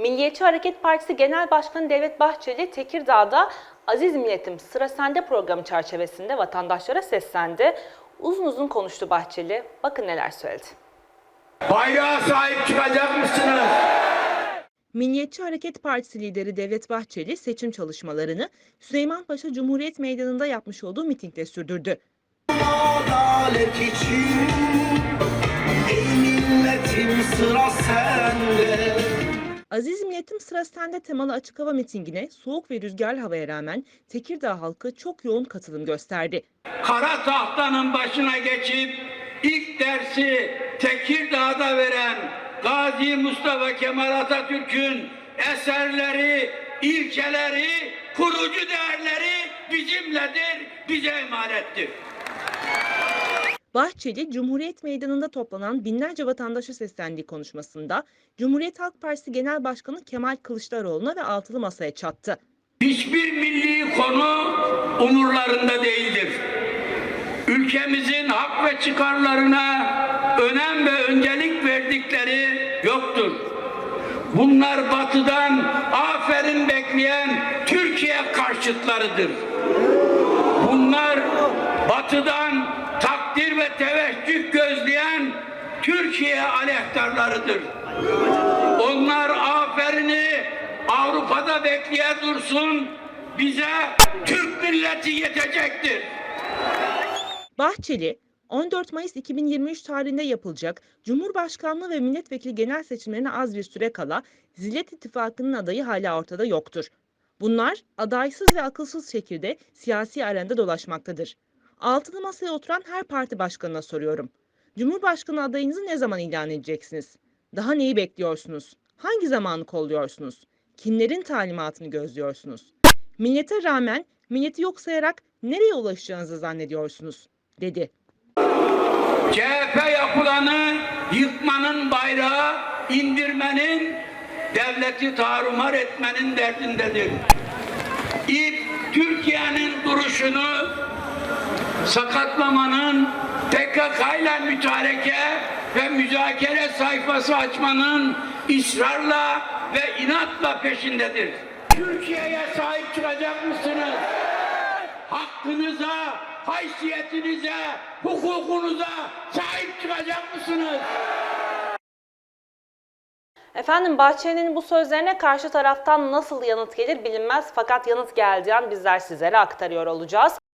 Milliyetçi Hareket Partisi Genel Başkanı Devlet Bahçeli Tekirdağ'da Aziz Milletim Sıra Sende programı çerçevesinde vatandaşlara seslendi. Uzun uzun konuştu Bahçeli. Bakın neler söyledi. Bayrağa sahip çıkacak mısınız? Milliyetçi Hareket Partisi lideri Devlet Bahçeli seçim çalışmalarını Süleymanpaşa Cumhuriyet Meydanı'nda yapmış olduğu mitingde sürdürdü. adalet için Ey milletim sıra sende Aziz Milletim Sıra Sende temalı açık hava mitingine soğuk ve rüzgarlı havaya rağmen Tekirdağ halkı çok yoğun katılım gösterdi. Kara tahtanın başına geçip ilk dersi Tekirdağ'da veren Gazi Mustafa Kemal Atatürk'ün eserleri, ilkeleri, kurucu değerleri bizimledir, bize emanettir. Bahçeli, Cumhuriyet Meydanı'nda toplanan binlerce vatandaşa seslendiği konuşmasında Cumhuriyet Halk Partisi Genel Başkanı Kemal Kılıçdaroğlu'na ve altılı masaya çattı. Hiçbir milli konu umurlarında değildir. Ülkemizin hak ve çıkarlarına önem ve öncelik verdikleri yoktur. Bunlar batıdan aferin bekleyen Türkiye karşıtlarıdır. Bunlar batıdan takdir ve teveccüh gözleyen Türkiye aleyhtarlarıdır. Onlar aferini Avrupa'da bekleye dursun. Bize Türk milleti yetecektir. Bahçeli, 14 Mayıs 2023 tarihinde yapılacak Cumhurbaşkanlığı ve milletvekili genel seçimlerine az bir süre kala Zillet İttifakı'nın adayı hala ortada yoktur. Bunlar adaysız ve akılsız şekilde siyasi arenda dolaşmaktadır. Altılı masaya oturan her parti başkanına soruyorum. Cumhurbaşkanı adayınızı ne zaman ilan edeceksiniz? Daha neyi bekliyorsunuz? Hangi zamanı kolluyorsunuz? Kimlerin talimatını gözlüyorsunuz? Millete rağmen milleti yok sayarak nereye ulaşacağınızı zannediyorsunuz? dedi. CHP yapılanı yıkmanın bayrağı indirmenin devleti tarumar etmenin derdindedir. İlk Türkiye'nin duruşunu sakatlamanın PKK ile mütareke ve müzakere sayfası açmanın ısrarla ve inatla peşindedir. Türkiye'ye sahip çıkacak mısınız? Hakkınıza, haysiyetinize, hukukunuza sahip çıkacak mısınız? Efendim Bahçeli'nin bu sözlerine karşı taraftan nasıl yanıt gelir bilinmez fakat yanıt geldiği an bizler sizlere aktarıyor olacağız.